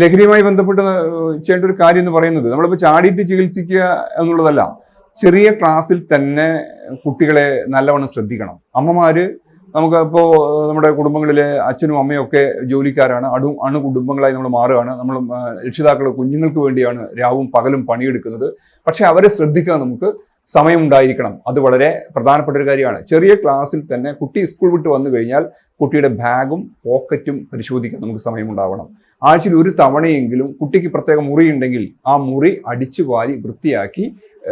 ലഹരിയുമായി ബന്ധപ്പെട്ട് ചെയ്യേണ്ട ഒരു കാര്യം എന്ന് പറയുന്നത് നമ്മളിപ്പോൾ ചാടിയിട്ട് ചികിത്സിക്കുക എന്നുള്ളതല്ല. ചെറിയ ക്ലാസ്സിൽ തന്നെ കുട്ടികളെ നല്ലവണ്ണം ശ്രദ്ധിക്കണം. അമ്മമാര് നമുക്ക് ഇപ്പോൾ നമ്മുടെ കുടുംബങ്ങളിലെ അച്ഛനും അമ്മയും ഒക്കെ ജോലിക്കാരാണ്. അടു അണു കുടുംബങ്ങളായി നമ്മൾ മാറുകയാണ്. നമ്മൾ രക്ഷിതാക്കൾ കുഞ്ഞുങ്ങൾക്ക് വേണ്ടിയാണ് രാവും പകലും പണിയെടുക്കുന്നത്. പക്ഷെ അവരെ ശ്രദ്ധിക്കാൻ നമുക്ക് സമയമുണ്ടായിരിക്കണം. അത് വളരെ പ്രധാനപ്പെട്ട ഒരു കാര്യമാണ്. ചെറിയ ക്ലാസ്സിൽ തന്നെ കുട്ടി സ്കൂൾ വിട്ട് വന്നു കഴിഞ്ഞാൽ കുട്ടിയുടെ ബാഗും പോക്കറ്റും പരിശോധിക്കാൻ നമുക്ക് സമയമുണ്ടാവണം. ആഴ്ചയിൽ ഒരു തവണയെങ്കിലും കുട്ടിക്ക് പ്രത്യേക മുറി ഉണ്ടെങ്കിൽ ആ മുറി അടിച്ചു വാരി വൃത്തിയാക്കി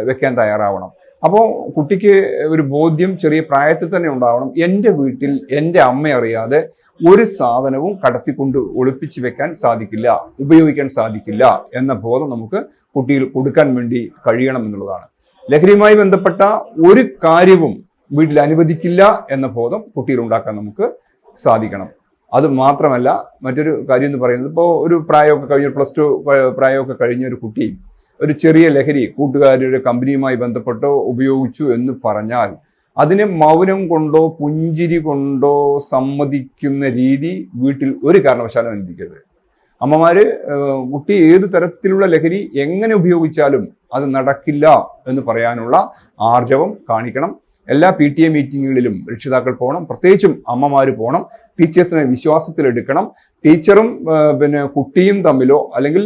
വെക്കാൻ തയ്യാറാവണം. അപ്പോൾ കുട്ടിക്ക് ഒരു ബോധ്യം ചെറിയ പ്രായത്തിൽ തന്നെ ഉണ്ടാവണം. എന്റെ വീട്ടിൽ എന്റെ അമ്മ അറിയാതെ ഒരു സാധനവും കടത്തിക്കൊണ്ട് ഒളിപ്പിച്ച് വെക്കാൻ സാധിക്കില്ല ഉപയോഗിക്കാൻ സാധിക്കില്ല എന്ന ബോധം നമുക്ക് കുട്ടിയിൽ കൊടുക്കാൻ വേണ്ടി കഴിയണം എന്നുള്ളതാണ്. ലഹരിയുമായി ബന്ധപ്പെട്ട ഒരു കാര്യവും വീട്ടിൽ അനുവദിക്കില്ല എന്ന ബോധം കുട്ടിയിൽ ഉണ്ടാക്കാൻ നമുക്ക് സാധിക്കണം. അത് മാത്രമല്ല മറ്റൊരു കാര്യം എന്ന് പറയുന്നത് ഇപ്പോൾ ഒരു പ്രായമൊക്കെ കഴിഞ്ഞ പ്ലസ് ടു പ്രായമൊക്കെ കഴിഞ്ഞ ഒരു കുട്ടി ഒരു ചെറിയ ലഹരി കൂട്ടുകാരുടെ കമ്പനിയുമായി ബന്ധപ്പെട്ടോ ഉപയോഗിച്ചു എന്ന് പറഞ്ഞാൽ അതിനെ മൗനം കൊണ്ടോ പുഞ്ചിരി കൊണ്ടോ സമ്മതിക്കുന്ന രീതി വീട്ടിൽ ഒരു കാരണവശാലും അനുവദിക്കരുത്. അമ്മമാര് കുട്ടി ഏത് തരത്തിലുള്ള ലഹരി എങ്ങനെ ഉപയോഗിച്ചാലും അത് നടക്കില്ല എന്ന് പറയാനുള്ള ആർജവം കാണിക്കണം. എല്ലാ പി ടി എ മീറ്റിങ്ങുകളിലും രക്ഷിതാക്കൾ പോകണം. പ്രത്യേകിച്ചും അമ്മമാർ പോകണം. ടീച്ചേഴ്സിനെ വിശ്വാസത്തിലെടുക്കണം. ടീച്ചറും പിന്നെ കുട്ടിയും തമ്മിലോ അല്ലെങ്കിൽ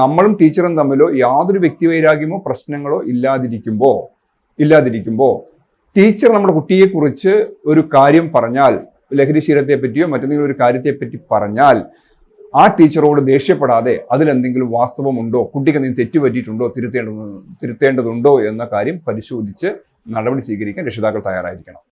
നമ്മളും ടീച്ചറും തമ്മിലോ യാതൊരു വ്യക്തിവൈരാഗ്യമോ പ്രശ്നങ്ങളോ ഇല്ലാതിരിക്കുമ്പോൾ ഇല്ലാതിരിക്കുമ്പോൾ ടീച്ചർ നമ്മുടെ കുട്ടിയെക്കുറിച്ച് ഒരു കാര്യം പറഞ്ഞാൽ ലഹരിശീലത്തെ പറ്റിയോ മറ്റെന്തെങ്കിലും ഒരു കാര്യത്തെ പറ്റി പറഞ്ഞാൽ ആ ടീച്ചറോട് ദേഷ്യപ്പെടാതെ അതിലെന്തെങ്കിലും വാസ്തവമുണ്ടോ? കുട്ടിക്ക് എന്തെങ്കിലും തെറ്റ് പറ്റിയിട്ടുണ്ടോ? തിരുത്തേണ്ടത് തിരുത്തേണ്ടതുണ്ടോ? എന്ന കാര്യം പരിശോധിച്ച് നടപടി സ്വീകരിക്കാൻ രക്ഷിതാക്കൾ തയ്യാറായിരിക്കണം.